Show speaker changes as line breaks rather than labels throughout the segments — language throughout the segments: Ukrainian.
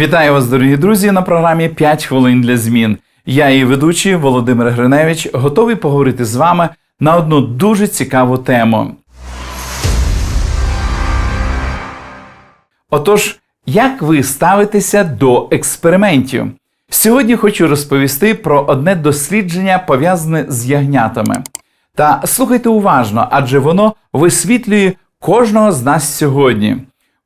Вітаю вас, дорогі друзі, на програмі «5 хвилин для змін. Я її ведучий Володимир Гриневич готовий поговорити з вами на одну дуже цікаву тему. Отож, як ви ставитеся до експериментів? Сьогодні хочу розповісти про одне дослідження, пов'язане з ягнятами. Та слухайте уважно, адже воно висвітлює кожного з нас сьогодні.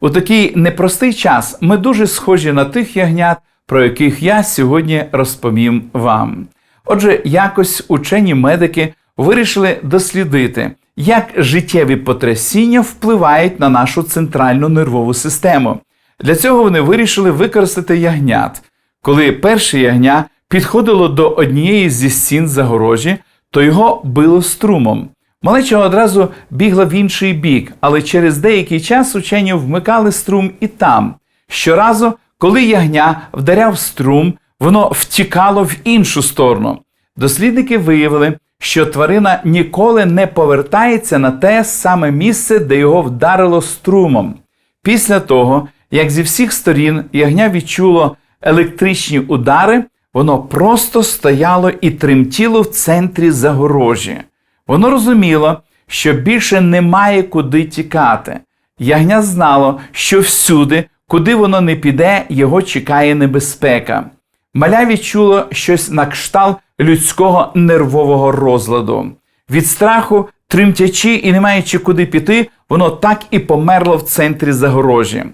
У такий непростий час ми дуже схожі на тих ягнят, про яких я сьогодні розповім вам. Отже, якось учені медики вирішили дослідити, як життєві потрясіння впливають на нашу центральну нервову систему. Для цього вони вирішили використати ягнят. Коли перше ягня підходило до однієї зі стін загорожі, то його било струмом. Малеча одразу бігла в інший бік, але через деякий час учені вмикали струм і там. Щоразу, коли ягня вдаряв струм, воно втікало в іншу сторону. Дослідники виявили, що тварина ніколи не повертається на те саме місце, де його вдарило струмом. Після того, як зі всіх сторін ягня відчуло електричні удари, воно просто стояло і тремтіло в центрі загорожі. Воно розуміло, що більше немає куди тікати. Ягня знало, що всюди, куди воно не піде, його чекає небезпека. Маля відчуло щось на кшталт людського нервового розладу. Від страху, тремтячи і не маючи куди піти, воно так і померло в центрі загорожі.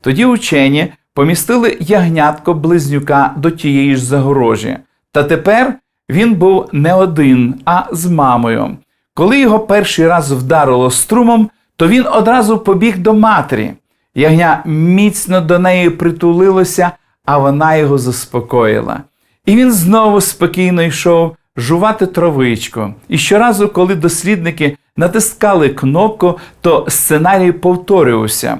Тоді учені помістили ягнятко близнюка до тієї ж загорожі. Та тепер він був не один, а з мамою. Коли його перший раз вдарило струмом, то він одразу побіг до матері. Ягня міцно до неї притулилося, а вона його заспокоїла. І він знову спокійно йшов жувати травичку. І щоразу, коли дослідники натискали кнопку, то сценарій повторювався.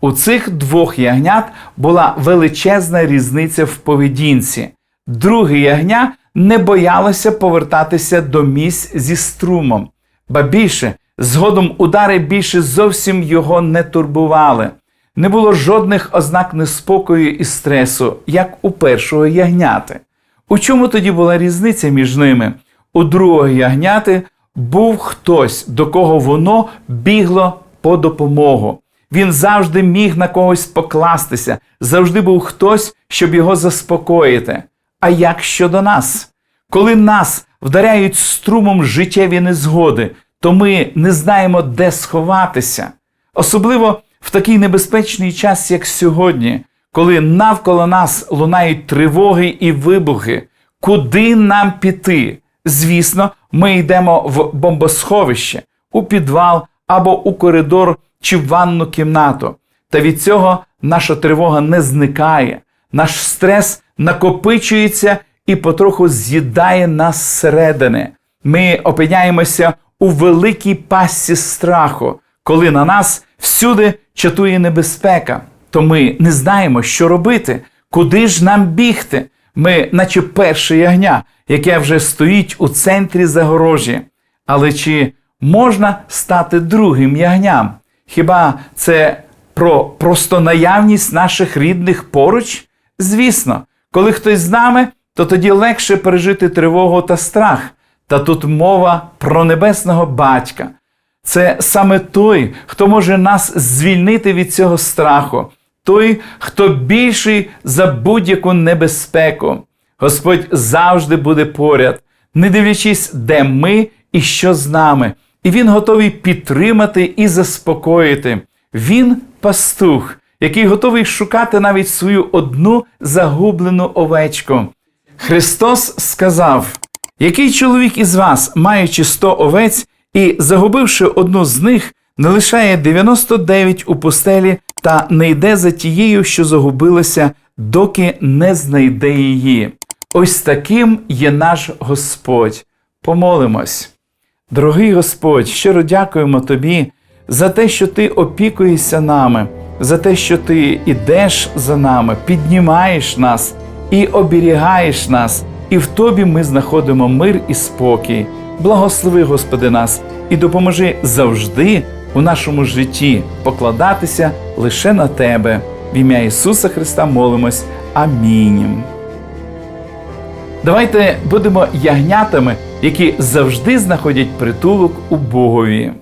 У цих двох ягнят була величезна різниця в поведінці. Друге ягня не боялося повертатися до місць зі струмом, ба більше, згодом удари більше зовсім його не турбували. Не було жодних ознак неспокою і стресу, як у першого ягняти. У чому тоді була різниця між ними? У другого ягняти був хтось, до кого воно бігло по допомогу. Він завжди міг на когось покластися, завжди був хтось, щоб його заспокоїти. А як щодо нас? Коли нас вдаряють струмом життєві незгоди, то ми не знаємо, де сховатися. Особливо в такий небезпечний час, як сьогодні, коли навколо нас лунають тривоги і вибухи, куди нам піти? Звісно, ми йдемо в бомбосховище, у підвал або у коридор чи в ванну кімнату. Та від цього наша тривога не зникає, наш стрес накопичується і потроху з'їдає нас зсередини. Ми опиняємося у великій пастці страху, коли на нас всюди чатує небезпека. То ми не знаємо, що робити, куди ж нам бігти. Ми, наче перше ягня, яке вже стоїть у центрі загорожі. Але чи можна стати другим ягням? Хіба це про просто наявність наших рідних поруч? Звісно, коли хтось з нами, то тоді легше пережити тривогу та страх. Та тут мова про небесного батька. Це саме той, хто може нас звільнити від цього страху, той, хто більший за будь-яку небезпеку. Господь завжди буде поряд, не дивлячись, де ми і що з нами. І Він готовий підтримати і заспокоїти. Він пастух, який готовий шукати навіть свою одну загублену овечку. Христос сказав: який чоловік із вас, маючи сто овець і загубивши одну з них, не лишає 99 у пустелі та не йде за тією, що загубилася, доки не знайде її. Ось таким є наш Господь. Помолимось. Дорогий Господь, щиро дякуємо Тобі за те, що Ти опікуєшся нами, за те, що Ти ідеш за нами, піднімаєш нас і оберігаєш нас, і в Тобі ми знаходимо мир і спокій. Благослови, Господи, нас і допоможи завжди у нашому житті покладатися лише на Тебе. В ім'я Ісуса Христа молимось. Амінь. Давайте будемо ягнятами, які завжди знаходять притулок у Богові.